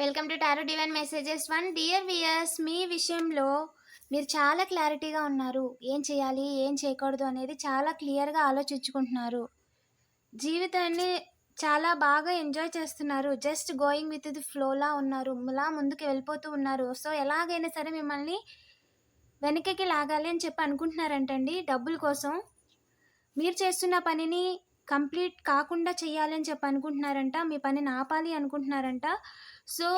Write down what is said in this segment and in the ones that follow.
Welcome to tarot divine messages one dear viewers మీ విషయంలో మీరు చాలా క్లారిటీగా ఉన్నారు. ఏం చేయాలి ఏం చేయకూడదు అనేది చాలా క్లియర్గా ఆలోచించుకుంటున్నారు. జీవితాన్ని చాలా బాగా ఎంజాయ్ చేస్తున్నారు. జస్ట్ గోయింగ్ విత్ ది ఫ్లోలా ఉన్నారు. ఇలా ముందుకు వెళ్ళిపోతూ ఉన్నారు. సో ఎలాగైనా సరే మిమ్మల్ని వెనకకి లాగాలి అని చెప్పి అనుకుంటున్నారంటండి. డబ్బుల కోసం మీరు చేస్తున్న పనిని కంప్లీట్ కాకుండా చేయాలని చెప్పి అనుకుంటున్నారంట మీ పనిని ఆపాలి అనుకుంటున్నారంట. సో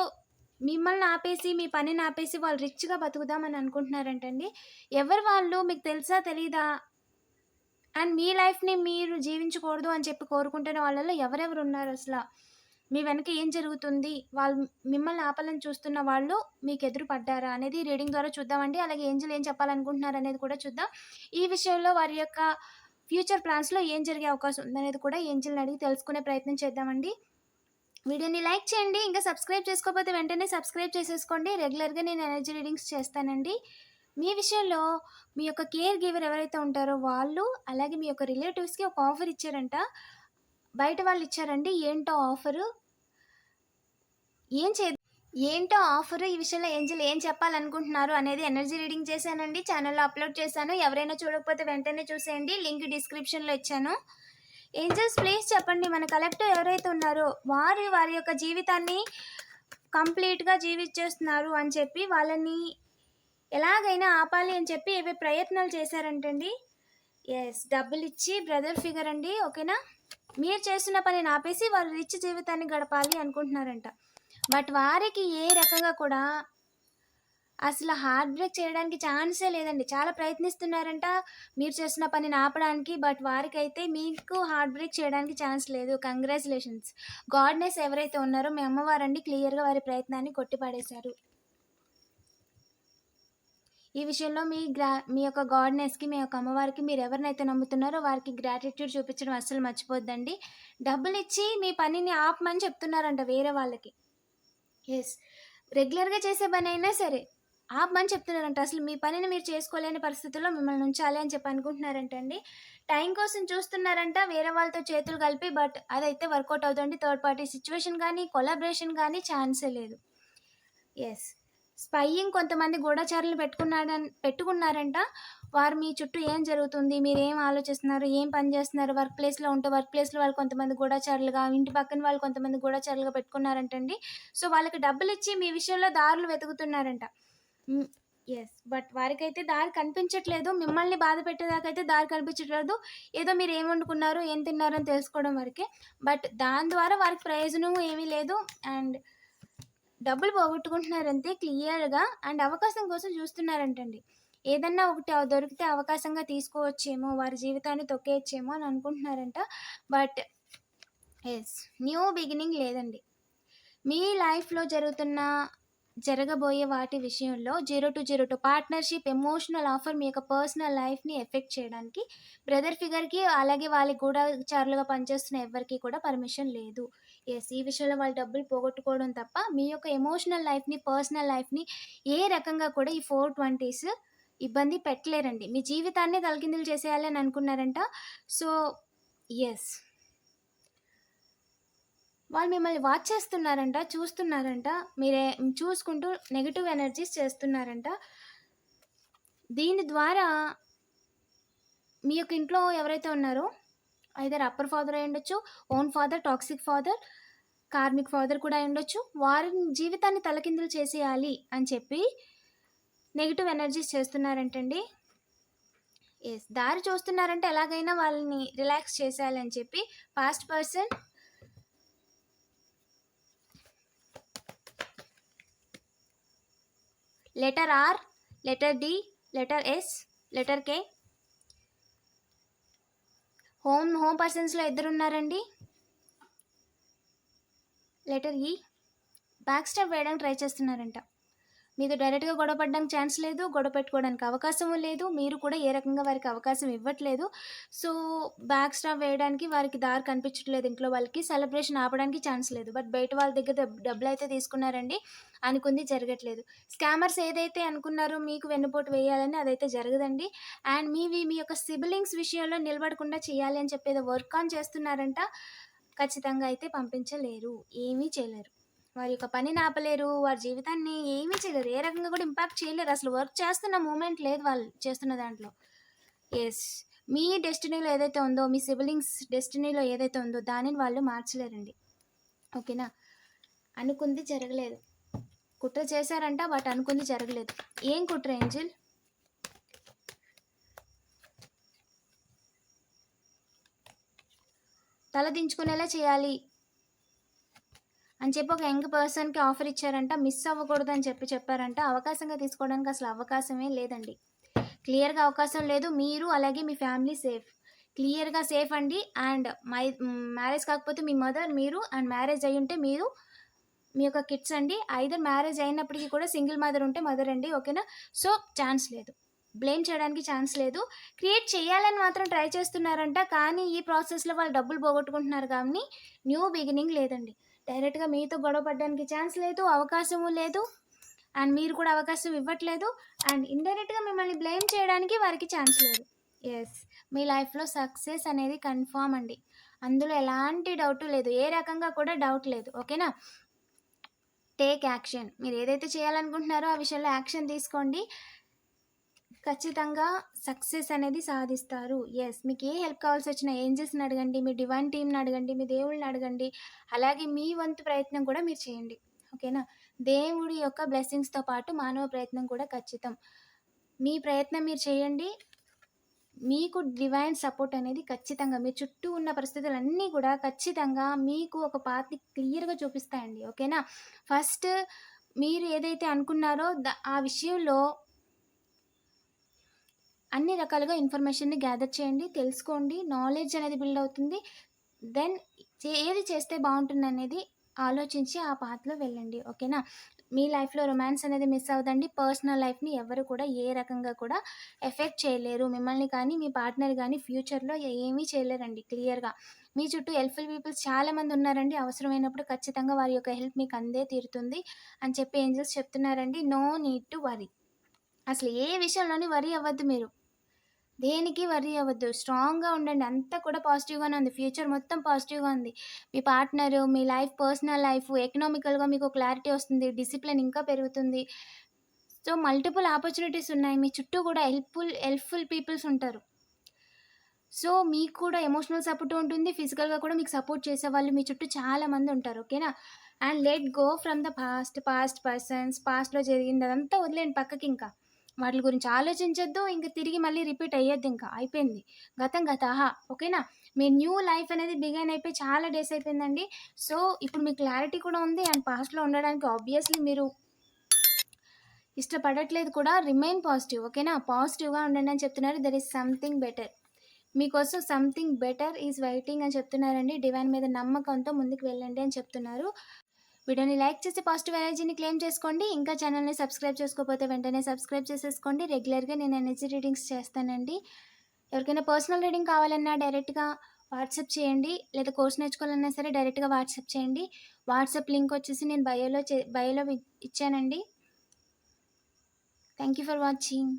మిమ్మల్ని ఆపేసి మీ పనిని ఆపేసి వాళ్ళు రిచ్గా బతుకుదామని అనుకుంటున్నారంటండి. ఎవరు వాళ్ళు? మీకు తెలుసా తెలీదా? అండ్ మీ లైఫ్ని మీరు జీవించకూడదు అని చెప్పి కోరుకుంటున్న వాళ్ళలో ఎవరెవరు ఉన్నారు అసలు? మీ వెనక ఏం జరుగుతుంది? వాళ్ళు మిమ్మల్ని ఆపాలని చూస్తున్న వాళ్ళు మీకు ఎదురు పడ్డారా అనేది రీడింగ్ ద్వారా చూద్దామండి. అలాగే ఏంజల్ ఏం చెప్పాలనుకుంటున్నారు అనేది కూడా చూద్దాం. ఈ విషయంలో వారి యొక్క ఫ్యూచర్ ప్లాన్స్లో ఏం జరిగే అవకాశం ఉందనేది కూడా ఏంజల్ని అడిగి తెలుసుకునే ప్రయత్నం చేద్దామండి. వీడియోని లైక్ చేయండి ఇంకా సబ్స్క్రైబ్ చేసుకోకపోతే వెంటనే సబ్స్క్రైబ్ చేసేసుకోండి. రెగ్యులర్గా నేను ఎనర్జీ రీడింగ్స్ చేస్తానండి. మీ విషయంలో మీ యొక్క కేర్ గివర్ ఎవరైతే ఉంటారో వాళ్ళు అలాగే మీ యొక్క రిలేటివ్స్కి ఒక ఆఫర్ ఇచ్చారంట. బయట వాళ్ళు ఇచ్చారండి ఏంటో ఆఫరు? ఏం చే ఏంటో ఆఫర్? ఈ విషయంలో ఏంజిల్ ఏం చెప్పాలనుకుంటున్నారు అనేది ఎనర్జీ రీడింగ్ చేశానండి. ఛానల్లో అప్లోడ్ చేశాను. ఎవరైనా చూడకపోతే వెంటనే చూసేయండి. లింక్ డిస్క్రిప్షన్లో ఇచ్చాను. ఏంజల్స్ ప్లీజ్ చెప్పండి. మన కలెక్టర్ ఎవరైతే ఉన్నారో వారు వారి యొక్క జీవితాన్ని కంప్లీట్గా జీవించేస్తున్నారు అని చెప్పి వాళ్ళని ఎలాగైనా ఆపాలి అని చెప్పి ఏవే ప్రయత్నాలు చేశారంటండి? ఎస్ డబ్బులు ఇచ్చి బ్రదర్ ఫిగర్ అండి. ఓకేనా? మీరు చేస్తున్న పనిని ఆపేసి వాళ్ళు రిచ్ జీవితాన్ని గడపాలి అనుకుంటున్నారంట. బట్ వారికి ఏ రకంగా కూడా అసలు హార్ట్ బ్రేక్ చేయడానికి ఛాన్సే లేదండి. చాలా ప్రయత్నిస్తున్నారంట. మీరు చేస్తున్న పనిని ఆపడానికి బట్ వారికైతే మీకు హార్ట్ బ్రేక్ చేయడానికి ఛాన్స్ లేదు. కంగ్రాచులేషన్స్. గాడ్నెస్ ఎవరైతే ఉన్నారో మీ అమ్మవారండి క్లియర్గా వారి ప్రయత్నాన్ని కొట్టిపడేశారు ఈ విషయంలో మీ గ్రా మీ యొక్క గాడ్నెస్కి మీ యొక్క అమ్మవారికి మీరు ఎవరినైతే నమ్ముతున్నారో వారికి గ్రాటిట్యూడ్ చూపించడం అస్సలు మర్చిపోద్దండి. డబ్బులు ఇచ్చి మీ పనిని ఆపమని చెప్తున్నారంట వేరే వాళ్ళకి. ఎస్ రెగ్యులర్గా చేసే పని అయినా సరే ఆపమని చెప్తున్నారంట. అసలు మీ పనిని మీరు చేసుకోలేని పరిస్థితుల్లో మిమ్మల్ని ఉంచాలి అని చెప్పి అనుకుంటున్నారంట అండి. టైం కోసం చూస్తున్నారంట వేరే వాళ్ళతో చేతులు కలిపి బట్ అదైతే వర్కౌట్ అవుతుంది థర్డ్ పార్టీ సిచ్యువేషన్ కానీ కొలాబరేషన్ కానీ ఛాన్సే లేదు. ఎస్ స్పైయింగ్ కొంతమంది గూఢచారులు పెట్టుకున్నాడని పెట్టుకున్నారంట. వారు మీ చుట్టూ ఏం జరుగుతుంది? మీరు ఏం ఆలోచిస్తున్నారు? ఏం పని చేస్తున్నారు? వర్క్ ప్లేస్లో ఉంటే వర్క్ ప్లేస్లో వాళ్ళు కొంతమంది గూఢచారులుగా ఇంటి పక్కన వాళ్ళు కొంతమంది గూఢచారులుగా పెట్టుకున్నారంటండి. సో వాళ్ళకి డబ్బులు ఇచ్చి మీ విషయంలో దారులు వెతుకుతున్నారంట. ఎస్ బట్ వారికైతే దారి కనిపించట్లేదు. మిమ్మల్ని బాధ పెట్టేదాకైతే దారి కనిపించట్లేదు. ఏదో మీరు ఏం వండుకున్నారు ఏం తిన్నారు అని తెలుసుకోవడం వరకే. బట్ దాని ద్వారా వారికి ప్రయోజనం ఏమీ లేదు. అండ్ డబ్బులు పోగొట్టుకుంటున్నారంతే క్లియర్గా. అండ్ అవకాశం కోసం చూస్తున్నారంటండి. ఏదన్నా ఒకటి దొరికితే అవకాశంగా తీసుకోవచ్చేమో వారి జీవితాన్ని తొక్కేయచ్చేమో అని అనుకుంటున్నారంట. బట్ ఎస్ న్యూ బిగినింగ్ లేదండి. మీ లైఫ్లో జరుగుతున్న జరగబోయే వాటి విషయంలో zero two zero two partnership emotional offer మీ యొక్క పర్సనల్ లైఫ్ని ఎఫెక్ట్ చేయడానికి బ్రదర్ ఫిగర్కి అలాగే వాళ్ళకి గూఢచారులుగా పనిచేస్తున్న ఎవరికి కూడా పర్మిషన్ లేదు. ఎస్ ఈ విషయంలో వాళ్ళు డబ్బులు పోగొట్టుకోవడం తప్ప మీ యొక్క ఎమోషనల్ లైఫ్ని పర్సనల్ లైఫ్ని ఏ రకంగా కూడా ఈ ఫోర్ ట్వంటీస్ ఇబ్బంది పెట్టలేరండి. మీ జీవితాన్ని తలకిందులు చేసేయాలి అని అనుకున్నారంట. సో ఎస్ వాళ్ళు మిమ్మల్ని వాచ్ చేస్తున్నారంట చూస్తున్నారంట మీరే చూసుకుంటూ నెగిటివ్ ఎనర్జీస్ చేస్తున్నారంట. దీని ద్వారా మీ యొక్క ఇంట్లో ఎవరైతే ఉన్నారో ఐదర్ అప్పర్ ఫాదర్ అయి ఉండొచ్చు own father toxic father karmic father కూడా అయి ఉండొచ్చు వారి జీవితాన్ని తలకిందులు చేసేయాలి అని చెప్పి నెగిటివ్ ఎనర్జీస్ చేస్తున్నారంటండి. ఎస్ దారి చూస్తున్నారంటే ఎలాగైనా వాళ్ళని రిలాక్స్ చేసేయాలని చెప్పి past person letter R letter D letter S letter K. Home home పర్సన్స్లో ఇద్దరు ఉన్నారండి లెటర్ ఈ. బ్యాక్ స్టెప్ వేయడానికి ట్రై చేస్తున్నారంట. మీతో డైరెక్ట్గా గొడవ పడడానికి ఛాన్స్ లేదు గొడవ పెట్టుకోవడానికి అవకాశం లేదు మీరు కూడా ఏ రకంగా వారికి అవకాశం ఇవ్వట్లేదు. సో బ్యాక్ స్టాప్ వేయడానికి వారికి దారి కనిపించట్లేదు ఇంట్లో వాళ్ళకి సెలబ్రేషన్ ఆపడానికి ఛాన్స్ లేదు. బట్ బయట వాళ్ళ దగ్గర డబ్బులు అయితే తీసుకున్నారండి అనుకుంది జరగట్లేదు. స్కామర్స్ ఏదైతే అనుకున్నారో మీకు వెన్నుపోటు వేయాలని అదైతే జరగదండి. అండ్ మీవి మీ యొక్క సిబిలింగ్స్ విషయంలో నిలబడకుండా చేయాలి అని చెప్పేది వర్క్ ఆన్ చేస్తున్నారంట ఖచ్చితంగా అయితే పంపించలేరు ఏమీ చేయలేరు. వారి యొక్క పనిని ఆపలేరు వారి జీవితాన్ని ఏమీ చేయలేరు. ఏ రకంగా కూడా ఇంపాక్ట్ చేయలేరు. అసలు వర్క్ చేస్తున్న మూమెంట్ లేదు వాళ్ళు చేస్తున్న దాంట్లో. ఎస్ మీ డెస్టినీలో ఏదైతే ఉందో మీ సిబ్లింగ్స్ డెస్టినీలో ఏదైతే ఉందో దానిని వాళ్ళు మార్చలేరండి. ఓకేనా అనుకుంది జరగలేదు. కుట్ర చేశారంట బట్ అనుకుంది జరగలేదు. ఏం కుట్ర ఏంజిల్? తల దించుకునేలా చేయాలి. అని చెప్పి ఒక యంగ్ పర్సన్కి ఆఫర్ ఇచ్చారంట మిస్ అవ్వకూడదు అని చెప్పి చెప్పారంట. అవకాశంగా తీసుకోవడానికి అసలు అవకాశమే లేదండి. క్లియర్గా అవకాశం లేదు. మీరు అలాగే మీ ఫ్యామిలీ సేఫ్. క్లియర్గా సేఫ్ అండి. అండ్ మై మ్యారేజ్ కాకపోతే మీ మదర్ మీరు అండ్ మ్యారేజ్ అయి ఉంటే మీరు మీ యొక్క కిడ్స్ అండి. ఐదర్ మ్యారేజ్ అయినప్పటికీ కూడా సింగిల్ మదర్ ఉంటే మదర్ అండి. ఓకేనా? సో ఛాన్స్ లేదు. బ్లేమ్ చేయడానికి ఛాన్స్ లేదు. క్రియేట్ చేయాలని మాత్రం ట్రై చేస్తున్నారంట. కానీ ఈ ప్రాసెస్లో వాళ్ళు డబ్బులు పోగొట్టుకుంటున్నారు కానీ న్యూ బిగినింగ్ లేదండి. డైరెక్ట్గా మీతో గొడవ పడడానికి ఛాన్స్ లేదు అవకాశము లేదు. అండ్ మీరు కూడా అవకాశం ఇవ్వట్లేదు. అండ్ ఇండైరెక్ట్గా మిమ్మల్ని బ్లేమ్ చేయడానికి వారికి ఛాన్స్ లేదు. ఎస్ మీ లైఫ్లో సక్సెస్ అనేది కన్ఫామ్ అండి. అందులో ఎలాంటి డౌట్ లేదు. ఏ రకంగా కూడా డౌట్ లేదు. ఓకేనా? Take action. మీరు ఏదైతే చేయాలనుకుంటున్నారో ఆ విషయంలో యాక్షన్ తీసుకోండి. ఖచ్చితంగా సక్సెస్ అనేది సాధిస్తారు. ఎస్ మీకు ఏ హెల్ప్ కావాల్సి వచ్చిన ఏంజల్స్ని అడగండి మీ డివైన్ టీమ్ని అడగండి మీ దేవుళ్ళని అడగండి అలాగే మీ వంతు ప్రయత్నం కూడా మీరు చేయండి. ఓకేనా? దేవుడి యొక్క బ్లెస్సింగ్స్తో పాటు మానవ ప్రయత్నం కూడా ఖచ్చితం. మీ ప్రయత్నం మీరు చేయండి. మీకు డివైన్ సపోర్ట్ అనేది ఖచ్చితంగా మీ చుట్టూ ఉన్న పరిస్థితులన్నీ కూడా ఖచ్చితంగా మీకు ఒక పాత్ని క్లియర్గా చూపిస్తాయండి. ఓకేనా? ఫస్ట్ మీరు ఏదైతే అనుకున్నారో ద ఆ విషయంలో అన్ని రకాలుగా ఇన్ఫర్మేషన్ని గ్యాదర్ చేయండి తెలుసుకోండి నాలెడ్జ్ అనేది బిల్డ్ అవుతుంది. దెన్ ఏది చేస్తే బాగుంటుంది అనేది ఆలోచించి ఆ పాత్రలో వెళ్ళండి ఓకేనా? మీ లైఫ్లో రొమాన్స్ అనేది మిస్ అవ్వదండి. పర్సనల్ లైఫ్ని ఎవరు కూడా ఏ రకంగా కూడా ఎఫెక్ట్ చేయలేరు. మిమ్మల్ని కానీ మీ పార్ట్నర్ కానీ ఫ్యూచర్లో ఏమీ చేయలేరండి క్లియర్గా. మీ చుట్టూ హెల్ప్ఫుల్ పీపుల్స్ చాలామంది ఉన్నారండి. అవసరమైనప్పుడు ఖచ్చితంగా వారి యొక్క హెల్ప్ మీకు అందే తీరుతుంది అని చెప్పి ఏంజల్స్ చెప్తున్నారండి. No need to worry. అసలు ఏ విషయంలోని వరీ అవ్వద్దు మీరు. దేనికి వరీ అవ్వద్దు. స్ట్రాంగ్గా ఉండండి. అంతా కూడా పాజిటివ్గానే ఉంది. ఫ్యూచర్ మొత్తం పాజిటివ్గా ఉంది. మీ పార్ట్నరు మీ లైఫ్ పర్సనల్ లైఫ్ ఎకనామికల్గా మీకు క్లారిటీ వస్తుంది. డిసిప్లిన్ ఇంకా పెరుగుతుంది. సో మల్టిపుల్ ఆపర్చునిటీస్ ఉన్నాయి. మీ చుట్టూ కూడా హెల్ప్ఫుల్ హెల్ప్ఫుల్ పీపుల్స్ ఉంటారు. సో మీకు కూడా ఎమోషనల్ సపోర్ట్ ఉంటుంది. ఫిజికల్గా కూడా మీకు సపోర్ట్ చేసే వాళ్ళు మీ చుట్టూ చాలా మంది ఉంటారు. ఓకేనా? And let go from the past. Past persons పాస్ట్లో జరిగింది. అదంతా వదిలేండి పక్కకి ఇంకా వాటి గురించి ఆలోచించొద్దు ఇంకా తిరిగి మళ్ళీ రిపీట్ అయ్యొద్దు ఇంకా. అయిపోయింది. గతం గత. ఆహా ఓకేనా? మీ న్యూ లైఫ్ అనేది బిగైన్ అయిపోయి చాలా డేస్ అయిపోయిందండి. సో ఇప్పుడు మీకు క్లారిటీ కూడా ఉంది అండ్ పాస్ట్లో ఉండడానికి ఆబ్వియస్లీ మీరు ఇష్టపడట్లేదు కూడా రిమైన్ పాజిటివ్ ఓకేనా? పాజిటివ్గా ఉండండి అని చెప్తున్నారు. There is something better. మీకోసం సంథింగ్ బెటర్ ఈజ్ వెయిటింగ్ అని చెప్తున్నారండి. డివైన్ మీద నమ్మకంతో ముందుకు వెళ్ళండి అని చెప్తున్నారు. వీడియోని లైక్ చేసి పాజిటివ్ ఎనర్జీని క్లెయిమ్ చేసుకోండి. ఇంకా ఛానల్ని సబ్స్క్రైబ్ చేసుకోకపోతే వెంటనే సబ్స్క్రైబ్ చేసేసుకోండి. రెగ్యులర్గా నేను ఎనర్జీ రీడింగ్స్ చేస్తానండి. ఎవరికైనా పర్సనల్ రీడింగ్ కావాలన్నా డైరెక్ట్గా వాట్సాప్ చేయండి. లేదా కోర్స్ నేర్చుకోవాలన్నా సరే డైరెక్ట్గా వాట్సాప్ చేయండి. వాట్సాప్ లింక్ వచ్చేసి నేను బయోలో చే బయోలో ఇచ్చానండి. Thank you for watching.